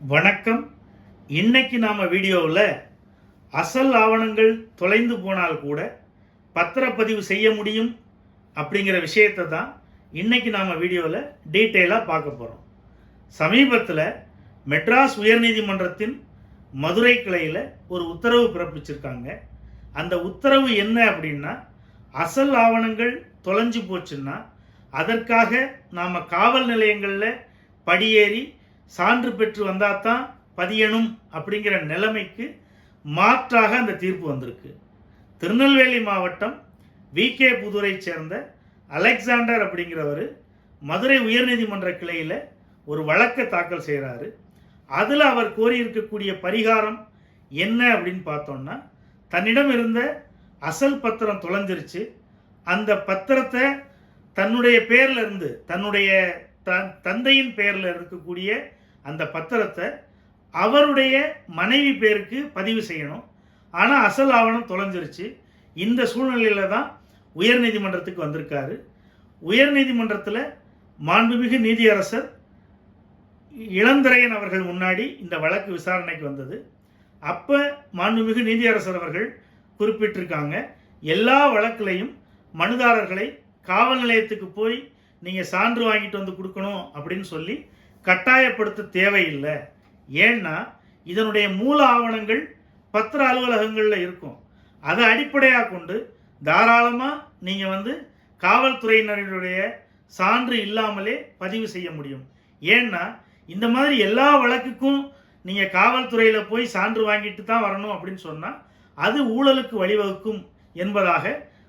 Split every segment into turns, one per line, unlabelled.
வணக்கம். இன்னைக்கு நாம் வீடியோவில் அசல் ஆவணங்கள் தொலைந்து போனால் கூட பத்திரப்பதிவு செய்ய முடியும் அப்படிங்கிற விஷயத்தை தான் இன்னைக்கு நாம் வீடியோவில் டீட்டெயிலாக பார்க்க போகிறோம் சமீபத்தில் மெட்ராஸ் உயர்நீதிமன்றத்தின் மதுரை கிளையில் ஒரு உத்தரவு பிறப்பிச்சிருக்காங்க. அந்த உத்தரவு என்ன அப்படின்னா அசல் ஆவணங்கள் தொலைஞ்சு போச்சுன்னா அதற்காக நாம் காவல் நிலையங்களில் படியேறி சான்று பெற்று வந்தால் தான் பதியணும் அப்படிங்கிற நிலைமைக்கு மாற்றாக அந்த தீர்ப்பு வந்திருக்கு. திருநெல்வேலி மாவட்டம் விகே புதூரை சேர்ந்த அலெக்சாண்டர் அப்படிங்கிறவர் மதுரை உயர்நீதிமன்ற கிளையில் ஒரு வழக்கை தாக்கல் செய்கிறாரு அதில் அவர் கோரியிருக்கக்கூடிய பரிகாரம் என்ன அப்படின்னு பார்த்தோம்னா தன்னிடம் இருந்த அசல் பத்திரம் தொலைஞ்சிருச்சு. அந்த பத்திரத்தை தன்னுடைய பேரில் இருந்து தன்னுடைய த- தந்தையின் பேரில் இருக்கக்கூடிய அந்த பத்திரத்தை அவருடைய மனைவி பேருக்கு பதிவு செய்யணும். ஆனால் அசல் ஆவணம் தொலைஞ்சிருச்சு. இந்த சூழ்நிலையில தான் உயர்நீதிமன்றத்துக்கு வந்திருக்காரு. உயர்நீதிமன்றத்தில் மாண்புமிகு நீதியரசர் இளந்திரையன் அவர்கள் முன்னாடி இந்த வழக்கு விசாரணைக்கு வந்தது. அப்போ மாண்புமிகு நீதியரசர் அவர்கள் குறிப்பிட்டிருக்காங்க எல்லா வழக்குலையும் மனுதாரர்களை காவல் நிலையத்துக்கு போய் நீங்கள் சான்று வாங்கிட்டு வந்து கொடுக்கணும் அப்படின்னு சொல்லி கட்டாயப்படுத்த தேவையில்லை. ஏன்னா இதனுடைய மூல ஆவணங்கள் பத்திர அலுவலகங்களில் இருக்கும். அதை அடிப்படையாக கொண்டு தாராளமாக நீங்கள் வந்து காவல்துறையினருடைய சான்று இல்லாமலே பதிவு செய்ய முடியும். ஏன்னா இந்த மாதிரி எல்லா வழக்குக்கும் நீங்கள் காவல்துறையில் போய் சான்று வாங்கிட்டு தான் வரணும் அப்படின்னு சொன்னால் அது ஊழலுக்கு வழிவகுக்கும் என்பதாக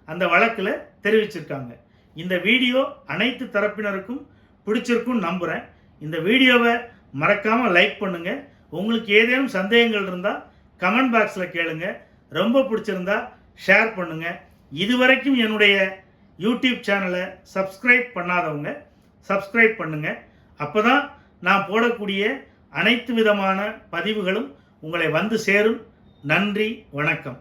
அந்த வழக்கில் தெரிவிச்சிருக்காங்க. இந்த வீடியோ அனைத்து தரப்பினருக்கும் பிடிச்சிருக்கும் நம்புகிறேன் இந்த வீடியோவை மறக்காமல் லைக் பண்ணுங்கள் உங்களுக்கு ஏதேனும் சந்தேகங்கள் இருந்தால் கமெண்ட் பாக்ஸில் கேளுங்க. ரொம்ப பிடிச்சிருந்தா ஷேர் பண்ணுங்கள் இதுவரைக்கும் என்னுடைய யூடியூப் சேனலை சப்ஸ்கிரைப் பண்ணாதவங்க சப்ஸ்கிரைப் பண்ணுங்கள் அப்போ தான் நான் போடக்கூடிய அனைத்து விதமான பதிவுகளும் உங்களை வந்து சேரும். நன்றி வணக்கம்.